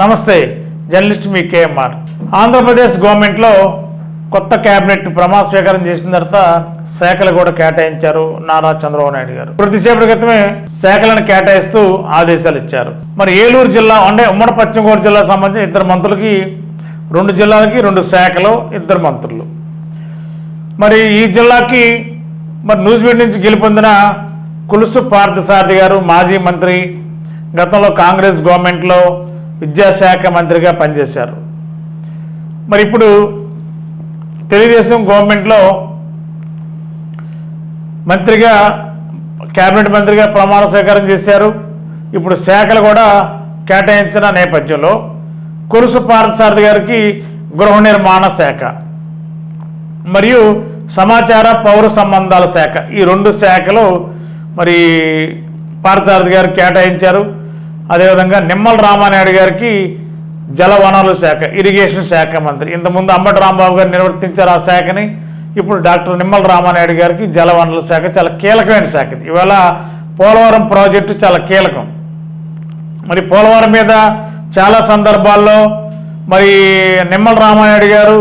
Namaste journalist మీ KMR. Andhra Pradesh గవర్నమెంట్లో కొత్త cabinet ప్రమాణ స్వీకారం చేసిన తర్వాత శాఖలు కూడా కేటాయించారు నారా చంద్రబాబు నాయుడు గారు. కొద్దిసేపటి క్రితమే శాఖలను కేటాయిస్తూ ఆదేశాలు ఇచ్చారు. మరి ఏలూరు జిల్లా అంటే ఉమ్మడి పశ్చిమ గోదావరి జిల్లా సంబంధించిన ఇద్దరు మంత్రులకి రెండు జిల్లాలకి రెండు శాఖలు ఇద్దరు మంత్రులు. మరి ఈ జిల్లాకి మరి న్యూజిలాండ్ నుంచి గెలుపొందిన కులుసు పార్థసారథి గారు మాజీ మంత్రి గతంలో కాంగ్రెస్ గవర్నమెంట్లో విద్యాశాఖ మంత్రిగా పనిచేశారు. మరి ఇప్పుడు తెలుగుదేశం గవర్నమెంట్లో మంత్రిగా కేబినెట్ మంత్రిగా ప్రమాణ స్వీకారం చేశారు. ఇప్పుడు శాఖలు కూడా కేటాయించిన నేపథ్యంలో కురుసు పార్థసారథి గారికి గృహ నిర్మాణ శాఖ మరియు సమాచార పౌర సంబంధాల శాఖ ఈ రెండు శాఖలు మరి పార్థసారథి గారు కేటాయించారు. అదేవిధంగా నిమ్మల రామానాయుడు గారికి జలవనరుల శాఖ ఇరిగేషన్ శాఖ మంత్రి. ఇంతకుముందు అంబటి రాంబాబు గారు నిర్వర్తించారు ఆ శాఖని. ఇప్పుడు డాక్టర్ నిమ్మల రామానాయుడు గారికి జలవనరుల శాఖ చాలా కీలకమైన శాఖ ఇవాళ పోలవరం ప్రాజెక్టు చాలా కీలకం. మరి పోలవరం మీద చాలా సందర్భాల్లో మరి నిమ్మల రామానాయుడు గారు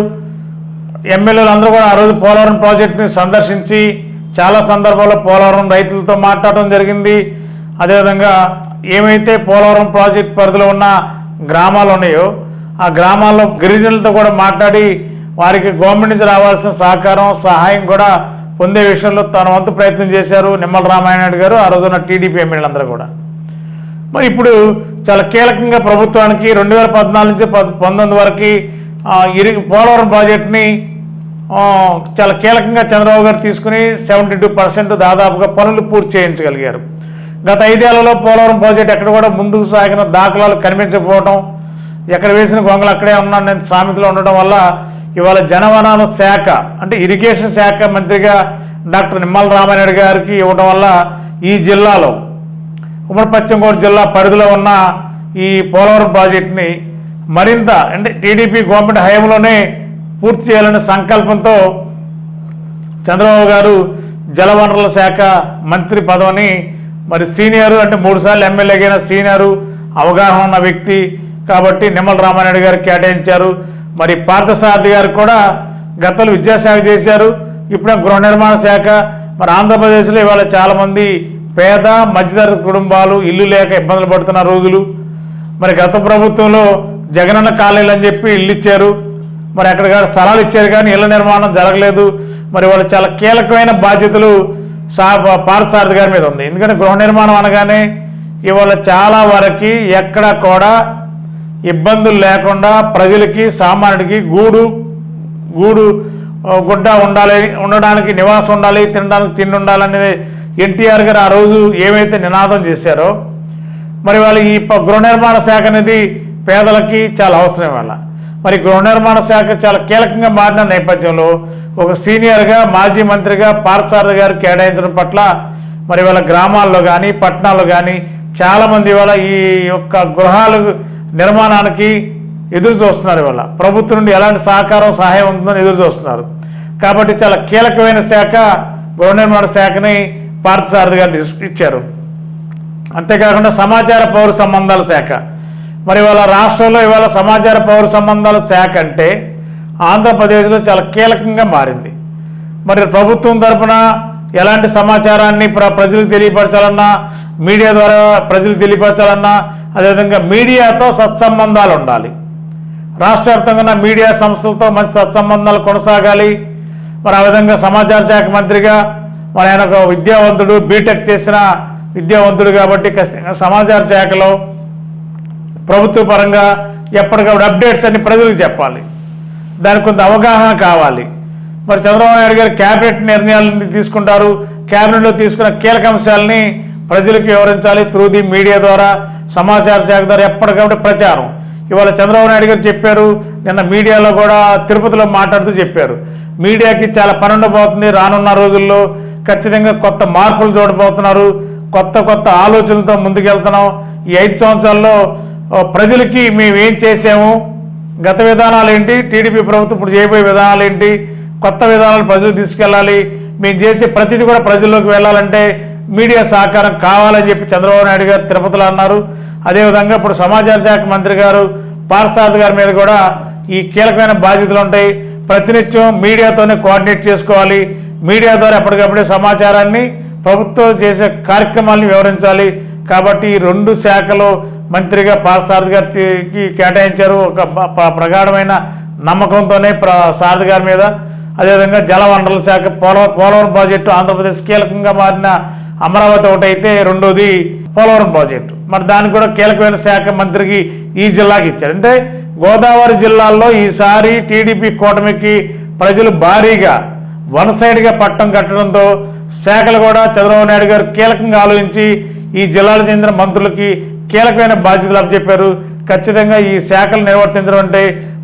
ఎమ్మెల్యేలు అందరూ కూడా ఆ రోజు పోలవరం ప్రాజెక్టుని సందర్శించి చాలా సందర్భాల్లో పోలవరం రైతులతో మాట్లాడడం జరిగింది. అదేవిధంగా ఏమైతే పోలవరం ప్రాజెక్ట్ పరిధిలో ఉన్న గ్రామాలు ఉన్నాయో ఆ గ్రామాల్లో గిరిజనులతో కూడా మాట్లాడి వారికి గవర్నమెంట్ నుంచి రావాల్సిన సహకారం సహాయం కూడా పొందే విషయంలో తన వంతు ప్రయత్నం చేశారు నిమ్మల రామాయణుడు గారు ఆ రోజున టీడీపీ ఎమ్మెల్యేలందరూ కూడా. మరి ఇప్పుడు చాలా కీలకంగా ప్రభుత్వానికి రెండు వేల పద్నాలుగు నుంచి పంతొమ్మిది వరకు ఇరిగి పోలవరం ప్రాజెక్ట్ని చాలా కీలకంగా చంద్రబాబు గారు తీసుకుని సెవెంటీ టూ పర్సెంట్ దాదాపుగా పనులు పూర్తి చేయించగలిగారు. గత ఐదేళ్ళలో పోలవరం ప్రాజెక్ట్ ఎక్కడ కూడా ముందుకు సాగిన దాఖలాలు కనిపించకపోవడం ఎక్కడ వేసిన గొంగలు అక్కడే ఉన్నాను నేను సామెతలో ఉండడం వల్ల ఇవాళ జనవనాల శాఖ అంటే ఇరిగేషన్ శాఖ మంత్రిగా డాక్టర్ నిమ్మల రామారెడ్డి గారికి ఇవ్వడం వల్ల ఈ జిల్లాలో ఉమ్మడి పశ్చిమ గోదావరి జిల్లా పరిధిలో ఉన్న ఈ పోలవరం ప్రాజెక్టుని మరింత అంటే టీడీపీ గవర్నమెంట్ హయాంలోనే పూర్తి చేయాలనే సంకల్పంతో చంద్రబాబు గారు జలవనరుల శాఖ మంత్రి పదవిని మరి సీనియర్ అంటే మూడుసార్లు ఎమ్మెల్యేగైన సీనియరు అవగాహన ఉన్న వ్యక్తి కాబట్టి నిమ్మల రామారెడ్డి గారు కేటాయించారు. మరి పార్థసారథి గారు కూడా గతంలో విద్యాశాఖ చేశారు. ఇప్పుడే గృహ నిర్మాణ శాఖ మరి ఆంధ్రప్రదేశ్లో ఇవాళ చాలామంది పేద మధ్యతరగతి కుటుంబాలు ఇల్లు లేక ఇబ్బందులు పడుతున్న రోజులు. మరి గత ప్రభుత్వంలో జగనన్న కాలనీలు అని చెప్పి ఇల్లు ఇచ్చారు. మరి అక్కడ స్థలాలు ఇచ్చారు కానీ ఇళ్ళ నిర్మాణం జరగలేదు. మరి వాళ్ళు చాలా కీలకమైన బాధ్యతలు సా పార్థసారథి గారి మీద ఉంది. ఎందుకంటే గృహ నిర్మాణం అనగానే ఇవాళ చాలా వరకు ఎక్కడ కూడా ఇబ్బందులు లేకుండా ప్రజలకి సామాన్యుడికి గూడు గూడు గుడ్డ ఉండాలి ఉండడానికి నివాసం ఉండాలి తినడానికి తిండి ఉండాలనేది ఎన్టీఆర్ గారు ఆ రోజు ఏమైతే నినాదం చేశారో మరి వాళ్ళు ఈ ప- గృహ నిర్మాణ శాఖ అనేది పేదలకి చాలా అవసరం వాళ్ళ మరి గృహ నిర్మాణ శాఖ చాలా కీలకంగా మారిన నేపథ్యంలో ఒక సీనియర్గా మాజీ మంత్రిగా పార్థసారథి గారు కేటాయించడం పట్ల మరి వాళ్ళ గ్రామాల్లో కానీ పట్టణాల్లో కానీ చాలామంది ఇవాళ ఈ యొక్క గృహాలు నిర్మాణానికి ఎదురు చూస్తున్నారు ఇవాళ. ప్రభుత్వం నుండి ఎలాంటి సహకారం సహాయం ఉంటుందని ఎదురు చూస్తున్నారు. కాబట్టి చాలా కీలకమైన శాఖ గృహ నిర్మాణ శాఖని పార్థసారథి గారు తీసు- ఇచ్చారు. అంతేకాకుండా సమాచార పౌర సంబంధాల శాఖ. మరి ఇవాళ రాష్ట్రంలో ఇవాళ సమాచార పౌర సంబంధాల శాఖ అంటే ఆంధ్రప్రదేశ్లో చాలా కీలకంగా మారింది. మరి ప్రభుత్వం తరఫున ఎలాంటి సమాచారాన్ని ప్ర ప్రజలకు తెలియపరచాలన్నా మీడియా ద్వారా ప్రజలకు తెలియపరచాలన్నా అదేవిధంగా మీడియాతో సత్సంబంధాలు ఉండాలి. రాష్ట్ర వ్యాప్తంగా ఉన్న మీడియా సంస్థలతో మంచి సత్సంబంధాలు కొనసాగాలి. మరి ఆ విధంగా సమాచార శాఖ మంత్రిగా మరి ఆయన ఒక విద్యావంతుడు బీటెక్ చేసిన విద్యావంతుడు కాబట్టి ఖచ్చితంగా సమాచార శాఖలో ప్రభుత్వ పరంగా ఎప్పటికప్పుడు అప్డేట్స్ అన్ని ప్రజలకు చెప్పాలి. దానికి కొంత అవగాహన కావాలి. మరి చంద్రబాబు నాయుడు గారు క్యాబినెట్ నిర్ణయాలను తీసుకుంటారు. క్యాబినెట్లో తీసుకున్న కీలక అంశాలని ప్రజలకు వివరించాలి త్రూ ది మీడియా ద్వారా సమాచార శాఖ ద్వారా ఎప్పటికప్పుడు ప్రచారం. ఇవాళ చంద్రబాబు నాయుడు గారు చెప్పారు నిన్న మీడియాలో కూడా తిరుపతిలో మాట్లాడుతూ చెప్పారు. మీడియాకి చాలా పని ఉండబోతుంది రానున్న రోజుల్లో. ఖచ్చితంగా కొత్త మార్పులు చూడబోతున్నారు. కొత్త కొత్త ఆలోచనలతో ముందుకెళ్తున్నాం. ఈ ఐదు సంవత్సరాల్లో ప్రజలకి మేము ఏం చేసాము గత విధానాలు ఏంటి? టీడీపీ ప్రభుత్వం ఇప్పుడు చేయబోయే విధానాలు ఏంటి? కొత్త విధానాలు ప్రజలు తీసుకెళ్ళాలి. మేము చేసే ప్రతిదీ కూడా ప్రజల్లోకి వెళ్ళాలంటే మీడియా సహకారం కావాలని చెప్పి చంద్రబాబు నాయుడు గారు తిరుపతిలో అన్నారు. అదేవిధంగా ఇప్పుడు సమాచార శాఖ మంత్రి గారు పార్సారథి గారి మీద కూడా ఈ కీలకమైన బాధ్యతలు ఉంటాయి. ప్రతినిత్యం మీడియాతోనే కోఆర్డినేట్ చేసుకోవాలి. మీడియా ద్వారా ఎప్పటికప్పుడే సమాచారాన్ని ప్రభుత్వం చేసే కార్యక్రమాలను వివరించాలి. కాబట్టి ఈ రెండు శాఖలు మంత్రిగా పార్సారథి గారికి కేటాయించారు. ఒక ప్రగాఢమైన నమ్మకంతోనే సారథి గారి మీద. అదేవిధంగా జలవనరుల శాఖ పోలవరం పోలవరం ప్రాజెక్టు ఆంధ్రప్రదేశ్ కీలకంగా మారిన అమరావతి ఒకటైతే రెండోది పోలవరం ప్రాజెక్టు. మరి దానికి కూడా కీలకమైన శాఖ మంత్రికి ఈ జిల్లాకి ఇచ్చారు. అంటే గోదావరి జిల్లాల్లో ఈసారి టీడీపీ కూటమికి ప్రజలు భారీగా వన్ సైడ్గా పట్టం కట్టడంతో శాఖలు కూడా చంద్రబాబు నాయుడు గారు కీలకంగా ఆలోచించి ఈ జిల్లాలకు చెందిన మంత్రులకి కీలకమైన బాధ్యతలు అప్పచెప్పారు. ఖచ్చితంగా ఈ శాఖలు నిర్వర్తించడం అంటే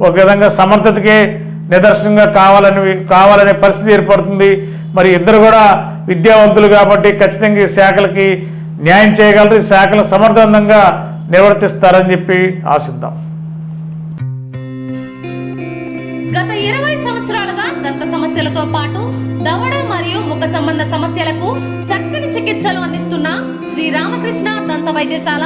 ఒక విధంగా సమర్థతకే నిదర్శనంగా కావాలని కావాలనే పరిస్థితి ఏర్పడుతుంది. మరి ఇద్దరు కూడా విద్యావంతులు కాబట్టి ఖచ్చితంగా ఈ శాఖలకి న్యాయం చేయగలరు. ఈ శాఖలు సమర్థవంతంగా నిర్వర్తిస్తారని చెప్పి ఆశిద్దాం. గత ఇరవై సంవత్సరాలుగా దంత సమస్యలతో పాటు దవడ మరియు ముఖ సంబంధ సమస్యలకు చక్కని చికిత్సలు అందిస్తున్న శ్రీ రామకృష్ణ దంత వైద్యశాల